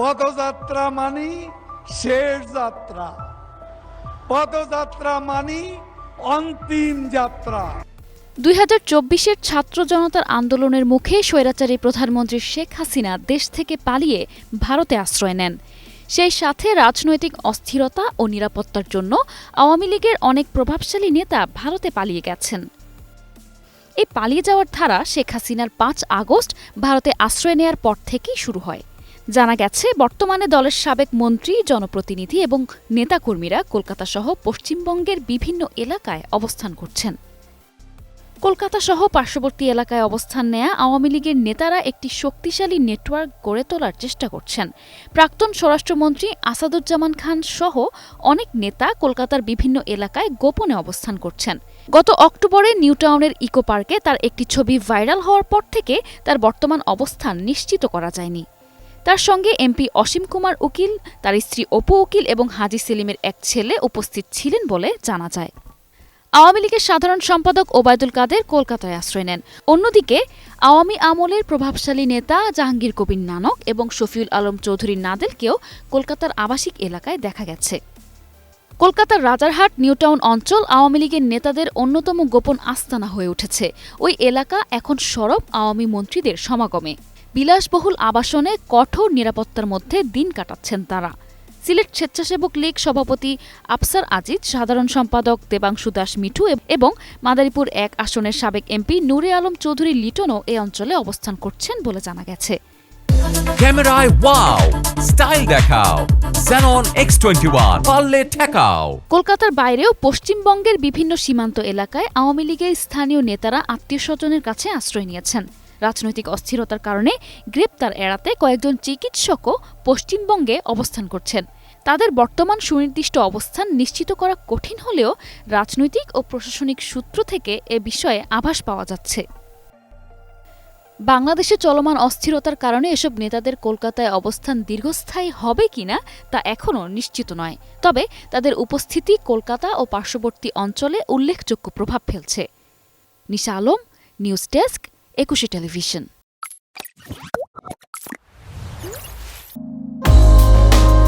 পদযাত্রা মানি শেষ যাত্রা। পদযাত্রা মানি অন্তিম যাত্রা। দুই হাজার চব্বিশের ছাত্র জনতার আন্দোলনের মুখে স্বৈরাচারী প্রধানমন্ত্রী শেখ হাসিনা দেশ থেকে পালিয়ে ভারতে আশ্রয় নেন। সেই সাথে রাজনৈতিক অস্থিরতা ও নিরাপত্তার জন্য আওয়ামী লীগের অনেক প্রভাবশালী নেতা ভারতে পালিয়ে গেছেন। এই পালিয়ে যাওয়ার ধারা শেখ হাসিনার পাঁচ আগস্ট ভারতে আশ্রয় নেয়ার পর থেকেই শুরু হয়। জানা গেছে, বর্তমানে দলের সাবেক মন্ত্রী, জনপ্রতিনিধি এবং নেতাকর্মীরা কলকাতা সহ পশ্চিমবঙ্গের বিভিন্ন এলাকায় অবস্থান করছেন। কলকাতা সহ পার্শ্ববর্তী এলাকায় অবস্থান নেয়া আওয়ামী লীগের নেতারা একটি শক্তিশালী নেটওয়ার্ক গড়ে তোলার চেষ্টা করছেন। প্রাক্তন স্বরাষ্ট্রমন্ত্রী আসাদুজ্জামান খান সহ অনেক নেতা কলকাতার বিভিন্ন এলাকায় গোপনে অবস্থান করছেন। গত অক্টোবরে নিউটাউনের ইকো পার্কে তার একটি ছবি ভাইরাল হওয়ার পর থেকে তার বর্তমান অবস্থান নিশ্চিত করা যায়নি। তার সঙ্গে এমপি অসীম কুমার উকিল, তার স্ত্রী অপু উকিল এবং হাজি সেলিমের এক ছেলে উপস্থিত ছিলেন বলে জানা যায়। আওয়ামী লীগের সাধারণ সম্পাদক ওবায়দুল কাদের কলকাতায় আশ্রয় নেন। অন্যদিকে, আওয়ামী আমলের প্রভাবশালী নেতা জাহাঙ্গীর কবির নানক এবং শফিউল আলম চৌধুরী নাদেলকেও কলকাতার আবাসিক এলাকায় দেখা গেছে। কলকাতার রাজারহাট, নিউটাউন অঞ্চল আওয়ামী লীগের নেতাদের অন্যতম গোপন আস্তানা হয়ে উঠেছে। ওই এলাকা এখন সরব আওয়ামী মন্ত্রীদের সমাগমে। বিলাসবহুল আবাসনে কঠোর নিরাপত্তার মধ্যে দিন কাটাচ্ছেন তারা। সিলেট স্বেচ্ছাসেবক লীগ সভাপতি আফসার আজিজ সাধারণ সম্পাদক দেবাংশু দাস মিঠু এবং মাদারীপুর এক আসনের সাবেক এমপি নূরে আলম চৌধুরী লিটনও এ অঞ্চলে অবস্থান করছেন বলে জানা গেছে। ক্যামেরায় ওয়াও স্টাইল দেখাও Xenon X21 পারলে ঠেকাও। কলকাতার বাইরেও পশ্চিমবঙ্গের বিভিন্ন সীমান্ত এলাকায় আওয়ামী লীগের স্থানীয় নেতারা আত্মীয় স্বজনের কাছে আশ্রয় নিয়েছেন। রাজনৈতিক অস্থিরতার কারণে গ্রেপ্তার এড়াতে কয়েকজন চিকিৎসকও পশ্চিমবঙ্গে অবস্থান করছেন। তাদের বর্তমান সুনির্দিষ্ট অবস্থান নিশ্চিত করা কঠিন হলেও রাজনৈতিক ও প্রশাসনিক সূত্র থেকে এ বিষয়ে আভাস পাওয়া যাচ্ছে। বাংলাদেশে চলমান অস্থিরতার কারণে এসব নেতাদের কলকাতায় অবস্থান দীর্ঘস্থায়ী হবে কিনা তা এখনও নিশ্চিত নয়। তবে তাদের উপস্থিতি কলকাতা ও পার্শ্ববর্তী অঞ্চলে উল্লেখযোগ্য প্রভাব ফেলছে। Nisha Alam, news desk Ekushey television.